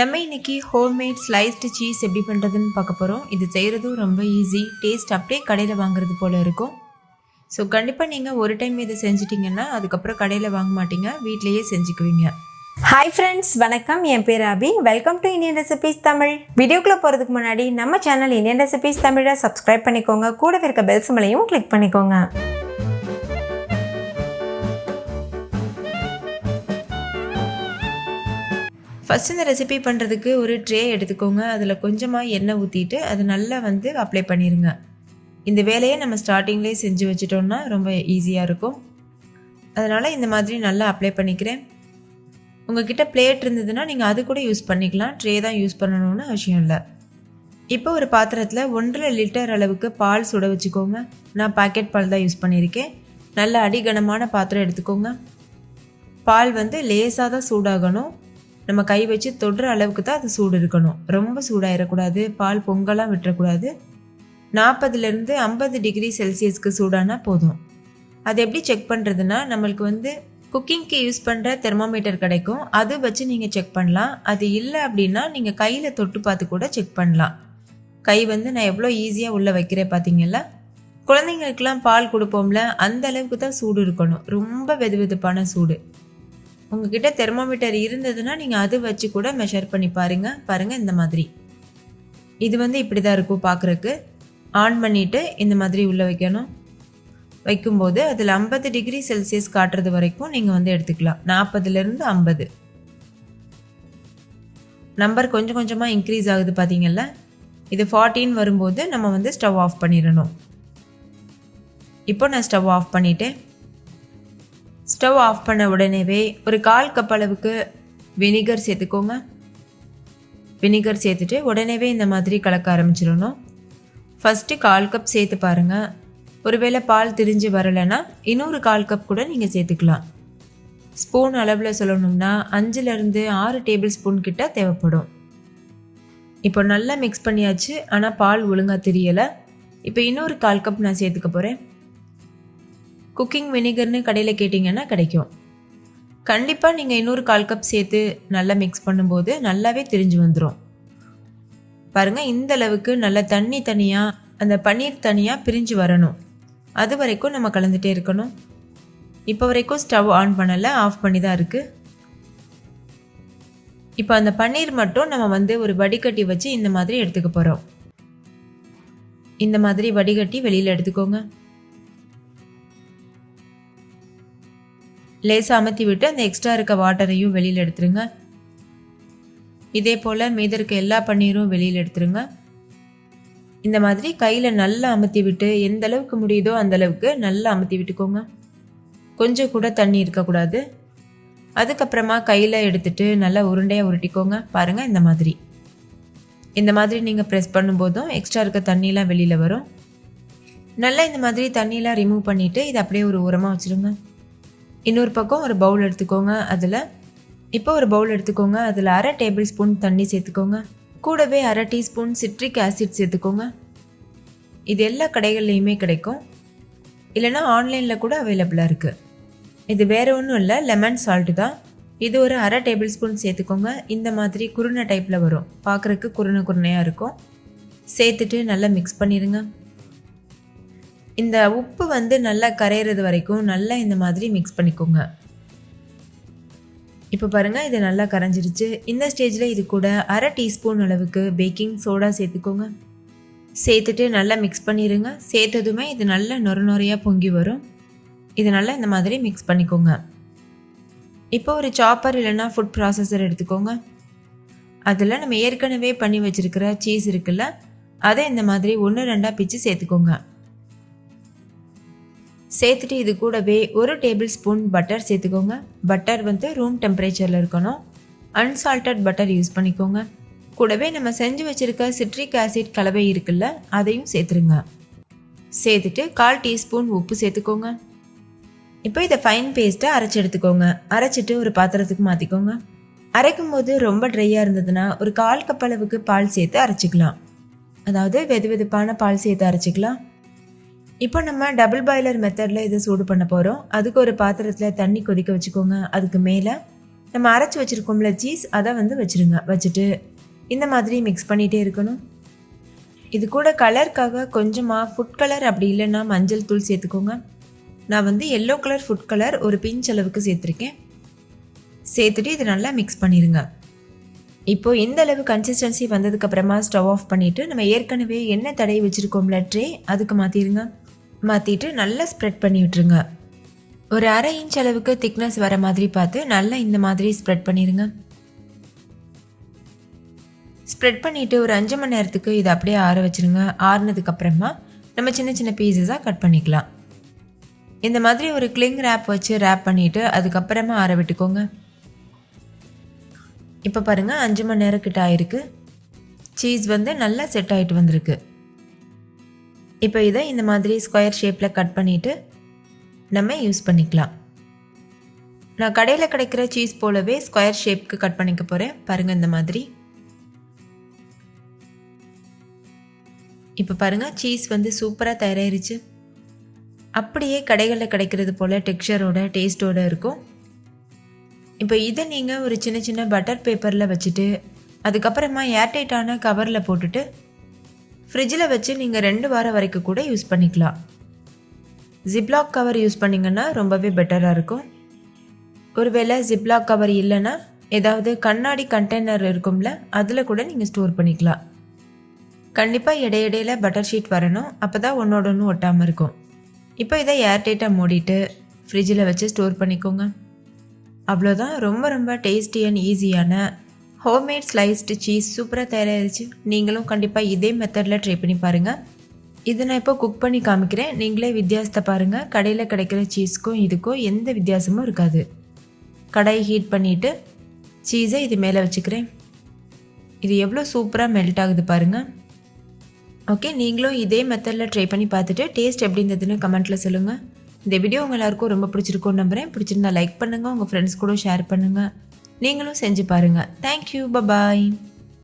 நம்ம இன்னைக்கு homemade sliced cheese எப்படி பண்ணுறதுன்னு பார்க்க போகிறோம் இது செய்கிறதும் ரொம்ப ஈஸி டேஸ்ட் அப்படியே கடையில் வாங்குறது போல் இருக்கும். ஸோ கண்டிப்பாக நீங்கள் ஒரு டைம் இதை செஞ்சிட்டிங்கன்னா அதுக்கப்புறம் கடையில் வாங்க மாட்டீங்க வீட்லேயே செஞ்சுக்குவீங்க. ஹாய் ஃப்ரெண்ட்ஸ் வணக்கம். என் பேர் Abhi. Welcome to Indian recipes Tamil வீடியோக்குள்ளே போகிறதுக்கு முன்னாடி நம்ம சேனல் இந்தியன் ரெசிபீஸ் தமிழை சப்ஸ்கிரைப் பண்ணிக்கோங்க. கூடவே இருக்க பெல் சிம்மலையும் கிளிக் பண்ணிக்கோங்க. ஃபஸ்ட் இந்த ரெசிபி பண்ணுறதுக்கு ஒரு ட்ரே எடுத்துக்கோங்க. அதில் கொஞ்சமாக எண்ணெய் ஊற்றிட்டு அது நல்லா வந்து அப்ளை பண்ணிடுங்க இந்த வேலையை நம்ம ஸ்டார்டிங்லேயே செஞ்சு வச்சிட்டோம்னா ரொம்ப ஈஸியாக இருக்கும். அதனால் இந்த மாதிரி நல்லா அப்ளை பண்ணிக்கிறேன். உங்ககிட்ட பிளேட் இருந்ததுன்னா நீங்கள் அது கூட யூஸ் பண்ணிக்கலாம். ட்ரே தான் யூஸ் பண்ணணும்னு அவசியம் இல்லை. இப்போ ஒரு பாத்திரத்தில் ஒன்றரை லிட்டர் அளவுக்கு பால் சுட வச்சுக்கோங்க. நான் பாக்கெட் பால் தான் யூஸ் பண்ணியிருக்கேன். நல்ல அடிகனமான பாத்திரம் எடுத்துக்கோங்க. பால் வந்து லேசாக தான் சூடாகணும். நம்ம கை வச்சு தொடுற அளவுக்கு தான் அது சூடு இருக்கணும். ரொம்ப சூடாயிடக்கூடாது பால் பொங்கலாம் விட்டுறக்கூடாது. நாற்பதுலேருந்து ஐம்பது டிகிரி செல்சியஸ்க்கு சூடானா போதும். அது எப்படி செக் பண்ணுறதுன்னா நம்மளுக்கு வந்து குக்கிங்க்கு யூஸ் பண்ணுற தெர்மோமீட்டர் கிடைக்கும். அது வச்சு நீங்கள் செக் பண்ணலாம். அது இல்லை அப்படின்னா நீங்கள் கையில் தொட்டு பார்த்து கூட செக் பண்ணலாம். கை வந்து நான் எவ்வளோ ஈஸியாக உள்ளே வைக்கிறேன் பார்த்தீங்களா? குழந்தைங்களுக்கெல்லாம் பால் கொடுப்போம்ல அந்த அளவுக்கு தான் சூடு இருக்கணும். ரொம்ப வெது வெதுப்பான சூடு. உங்ககிட்ட தெர்மோமீட்டர் இருந்ததுன்னா நீங்கள் அது வச்சு கூட மெஷர் பண்ணி பாருங்கள் பாருங்கள் இந்த மாதிரி. இது வந்து இப்படி தான் இருக்கும் பார்க்குறக்கு ஆன் பண்ணிவிட்டு இந்த மாதிரி உள்ளே வைக்கணும். வைக்கும்போது அதில் ஐம்பது டிகிரி செல்சியஸ் காட்டுறது வரைக்கும் நீங்கள் வந்து எடுத்துக்கலாம். நாற்பதுலேருந்து ஐம்பது. நம்பர் கொஞ்சம் கொஞ்சமாக இன்க்ரீஸ் ஆகுது பார்த்தீங்கல்ல இது ஃபார்ட்டின் வரும்போது நம்ம வந்து ஸ்டவ் ஆஃப் பண்ணிடணும். இப்போ நான் ஸ்டவ் ஆஃப் பண்ணிட்டேன். ஸ்டவ் ஆஃப் பண்ண உடனேவே ஒரு கால் கப் அளவுக்கு வினிகர் சேர்த்துக்கோங்க. வினிகர் சேர்த்துட்டு உடனேவே இந்த மாதிரி கலக்க ஆரம்பிச்சிடணும். ஃபஸ்ட்டு கால் கப் சேர்த்து பாருங்கள் ஒருவேளை பால் திரிஞ்சு வரலைன்னா இன்னொரு கால் கப் கூட நீங்கள் சேர்த்துக்கலாம். ஸ்பூன் அளவில் சொல்லணும்னா அஞ்சுலேருந்து ஆறு டேபிள் ஸ்பூன் கிட்ட தேவைப்படும். இப்போ நல்லா மிக்ஸ் பண்ணியாச்சு. ஆனால் பால் ஒழுங்காக தெரியலை. இப்போ இன்னொரு கால் கப் நான் சேர்த்துக்க போகிறேன் குக்கிங் வினிகர்னு கடையில் கேட்டிங்கன்னா கிடைக்கும். கண்டிப்பாக நீங்கள் இன்னொரு கால் கப் சேர்த்து நல்லா மிக்ஸ் பண்ணும்போது நல்லாவே தெரிஞ்சு வந்துடும் பாருங்கள் இந்த அளவுக்கு நல்லா தண்ணி தனியாக அந்த பன்னீர் தனியாக பிரிஞ்சு வரணும். அது வரைக்கும் நம்ம கலந்துட்டே இருக்கணும். இப்போ வரைக்கும் ஸ்டவ் ஆன் பண்ணலை ஆஃப் பண்ணி தான் இருக்குது இப்போ அந்த பன்னீர் மட்டும் நம்ம வந்து ஒரு வடிகட்டி வச்சு இந்த மாதிரி எடுத்துக்க போகிறோம் இந்த மாதிரி வடிகட்டி வெளியில் எடுத்துக்கோங்க. லேசாக அமர்த்தி விட்டு அந்த எக்ஸ்ட்ரா இருக்க வாட்டரையும் வெளியில் எடுத்துருங்க. இதே போல் மீத இருக்க எல்லா பன்னீரும் வெளியில் எடுத்துருங்க. இந்த மாதிரி கையில் நல்லா அமுத்தி விட்டு எந்த அளவுக்கு முடியுதோ அந்த அளவுக்கு நல்லா அமுத்தி விட்டுக்கோங்க கொஞ்சம் கூட தண்ணி இருக்கக்கூடாது. அதுக்கப்புறமா கையில் எடுத்துட்டு நல்லா உருண்டையாக உருட்டிக்கோங்க. பாருங்கள் இந்த மாதிரி. இந்த மாதிரி நீங்கள் ப்ரெஸ் பண்ணும்போதும் எக்ஸ்ட்ரா இருக்க தண்ணியெலாம் வெளியில் வரும். நல்லா இந்த மாதிரி தண்ணியெலாம் ரிமூவ் பண்ணிவிட்டு இதை அப்படியே ஒரு உரமாக வச்சுருங்க. இன்னொரு பக்கம் ஒரு பவுல் எடுத்துக்கோங்க அதில் இப்போ ஒரு பவுல் எடுத்துக்கோங்க அதில் அரை டேபிள் ஸ்பூன் தண்ணி சேர்த்துக்கோங்க. கூடவே அரை டீஸ்பூன் சிட்ரிக் ஆசிட் சேர்த்துக்கோங்க. இது எல்லா கடைகள்லையுமே கிடைக்கும். இல்லைனா ஆன்லைனில் கூட அவைலபிளாக இருக்குது இது வேறு ஒன்றும் இல்லை லெமன் சால்ட்டு தான். இது ஒரு அரை டேபிள் ஸ்பூன் சேர்த்துக்கோங்க. இந்த மாதிரி குருணை டைப்பில் வரும். பார்க்குறக்கு குருணை குருணையாக இருக்கும். சேர்த்துட்டு நல்லா மிக்ஸ் பண்ணிடுங்க. இந்த உப்பு வந்து நல்லா கரையிறது வரைக்கும் நல்லா இந்த மாதிரி மிக்ஸ் பண்ணிக்கோங்க. இப்போ பாருங்கள் இது நல்லா கரைஞ்சிருச்சு. இந்த ஸ்டேஜில் இது கூட அரை டீஸ்பூன் அளவுக்கு பேக்கிங் சோடா சேர்த்துக்கோங்க. சேர்த்துட்டு நல்லா மிக்ஸ் பண்ணிடுங்க சேர்த்ததுமே இது நல்லா நொர நொறையாக பொங்கி வரும். இது நல்லா இந்த மாதிரி மிக்ஸ் பண்ணிக்கோங்க. இப்போ ஒரு சாப்பர் இல்லைன்னா ஃபுட் ப்ராசஸர் எடுத்துக்கோங்க. அதில் நம்ம ஏற்கனவே பண்ணி வச்சுருக்கிற சீஸ் இருக்குல்ல அதை இந்த மாதிரி ஒன்று ரெண்டாக பிச்சு சேர்த்துக்கோங்க. சேர்த்துட்டு இது கூடவே ஒரு டேபிள் ஸ்பூன் பட்டர் சேர்த்துக்கோங்க. பட்டர் வந்து ரூம் டெம்பரேச்சரில் இருக்கணும். அன்சால்டட் பட்டர் யூஸ் பண்ணிக்கோங்க. கூடவே நம்ம செஞ்சு வச்சுருக்க சிட்ரிக் ஆசிட் கலவை இருக்குல்ல அதையும் சேர்த்துருங்க. சேர்த்துட்டு கால் டீஸ்பூன் உப்பு சேர்த்துக்கோங்க. இப்போ இதை ஃபைன் பேஸ்ட்டை அரைச்சி எடுத்துக்கோங்க. அரைச்சிட்டு ஒரு பாத்திரத்துக்கு மாற்றிக்கோங்க அரைக்கும் போது ரொம்ப ட்ரையாக இருந்ததுன்னா ஒரு கால் கப் அளவுக்கு பால் சேர்த்து அரைச்சிக்கலாம். அதாவது வெது வெதுப்பான பால் சேர்த்து அரைச்சிக்கலாம். இப்போ நம்ம டபுள் பாய்லர் மெத்தடில் இதை சூடு பண்ண போகிறோம் அதுக்கு ஒரு பாத்திரத்தில் தண்ணி கொதிக்க வச்சுக்கோங்க. அதுக்கு மேலே நம்ம அரைச்சி வச்சுருக்கோம்ல சீஸ் அதை வந்து வச்சுருங்க. வச்சுட்டு இந்த மாதிரி மிக்ஸ் பண்ணிகிட்டே இருக்கணும். இது கூட கலருக்காக கொஞ்சமாக ஃபுட் கலர் அப்படி இல்லைன்னா மஞ்சள் தூள் சேர்த்துக்கோங்க. நான் வந்து எல்லோ கலர் ஃபுட் கலர் ஒரு பிஞ்ச் அளவுக்கு சேர்த்துருக்கேன். சேர்த்துட்டு இது நல்லா மிக்ஸ் பண்ணிடுங்க இப்போ இந்த அளவு கன்சிஸ்டன்சி வந்ததுக்கு அப்புறமா ஸ்டவ் ஆஃப் பண்ணிவிட்டு நம்ம ஏற்கனவே எண்ணெய் தடையை வச்சுருக்கோம்ல ட்ரே அதுக்கு மாற்றிடுங்க மாற்றிட்டு நல்லா ஸ்ப்ரெட் பண்ணி விட்டுருங்க. ஒரு அரை இன்ச் அளவுக்கு திக்னஸ் வர மாதிரி பார்த்து நல்லா இந்த மாதிரி ஸ்ப்ரெட் பண்ணிடுங்க ஸ்ப்ரெட் பண்ணிவிட்டு ஒரு அஞ்சு மணி நேரத்துக்கு இதை அப்படியே ஆற வச்சுருங்க. ஆறுனதுக்கப்புறமா நம்ம சின்ன சின்ன பீசஸாக கட் பண்ணிக்கலாம். இந்த மாதிரி ஒரு கிளிங் ரேப் வச்சு ரேப் பண்ணிவிட்டு அதுக்கப்புறமா ஆற விட்டுக்கோங்க. இப்போ பாருங்கள் அஞ்சு மணி நேரம் கிட்ட ஆயிருக்கு. சீஸ் வந்து நல்லா செட் ஆகிட்டு வந்திருக்கு. இப்போ இதை இந்த மாதிரி ஸ்கொயர் ஷேப்பில் கட் பண்ணிவிட்டு நம்ம யூஸ் பண்ணிக்கலாம். நான் கடையில் கிடைக்கிற சீஸ் போலவே ஸ்கொயர் ஷேப்க்கு கட் பண்ணிக்க போகிறேன் பாருங்கள் இந்த மாதிரி. இப்போ பாருங்கள் சீஸ் வந்து சூப்பராக தயாராகிருச்சு அப்படியே கடைகளில் கிடைக்கிறது போல் டெக்ஸ்சரோட டேஸ்ட்டோட இருக்கும். இப்போ இதை நீங்கள் ஒரு சின்ன சின்ன பட்டர் பேப்பரில் வச்சுட்டு அதுக்கப்புறமா ஏர்டைட்டான கவரில் போட்டுட்டு ஃப்ரிட்ஜில் வச்சு நீங்கள் ரெண்டு வாரம் வரைக்கும் கூட யூஸ் பண்ணிக்கலாம். ஜிப்லாக் கவர் யூஸ் பண்ணிங்கன்னா ரொம்பவே பெட்டராக இருக்கும். ஒருவேளை ஜிப்லாக் கவர் இல்லைன்னா ஏதாவது கண்ணாடி கண்டெய்னர் இருக்கும்ல அதில் கூட நீங்கள் ஸ்டோர் பண்ணிக்கலாம். கண்டிப்பாக இடையிடையில் பட்டர் ஷீட் வரணும் அப்போ தான் ஒன்றோட ஒன்று ஒட்டாமல் இருக்கும். இப்போ இதை ஏர்டைட்டாக மூடிட்டு ஃப்ரிட்ஜில் வச்சு ஸ்டோர் பண்ணிக்கோங்க. அவ்வளோதான் ரொம்ப ரொம்ப டேஸ்டி அண்ட் ஈஸியான ஹோம்மேட் ஸ்லைஸ்டு சீஸ் சூப்பராக தயாராகிடுச்சு நீங்களும் கண்டிப்பாக இதே மெத்தடில் ட்ரை பண்ணி பாருங்கள் இதை நான் இப்போ குக் பண்ணி காமிக்கிறேன். நீங்களே வித்தியாசத்தை பாருங்கள் கடையில் கிடைக்கிற சீஸ்க்கும் இதுக்கும் எந்த வித்தியாசமும் இருக்காது. கடையை ஹீட் பண்ணிவிட்டு சீஸை இது மேலே வச்சுக்கிறேன். இது எவ்வளோ சூப்பராக மெல்ட் ஆகுது பாருங்கள் ஓகே நீங்களும் இதே மெத்தடில் ட்ரை பண்ணி பார்த்துட்டு டேஸ்ட் எப்படி இருந்ததுன்னு கமெண்ட்டில் சொல்லுங்கள் இந்த வீடியோ உங்கள் எல்லாருக்கும் ரொம்ப பிடிச்சிருக்கோன்னு நம்புகிறேன் பிடிச்சிருந்தா லைக் பண்ணுங்கள் உங்கள் ஃப்ரெண்ட்ஸ் கூட ஷேர் பண்ணுங்கள் நீங்களும் செஞ்சு பாருங்கள் தேங்க்யூ பபாய்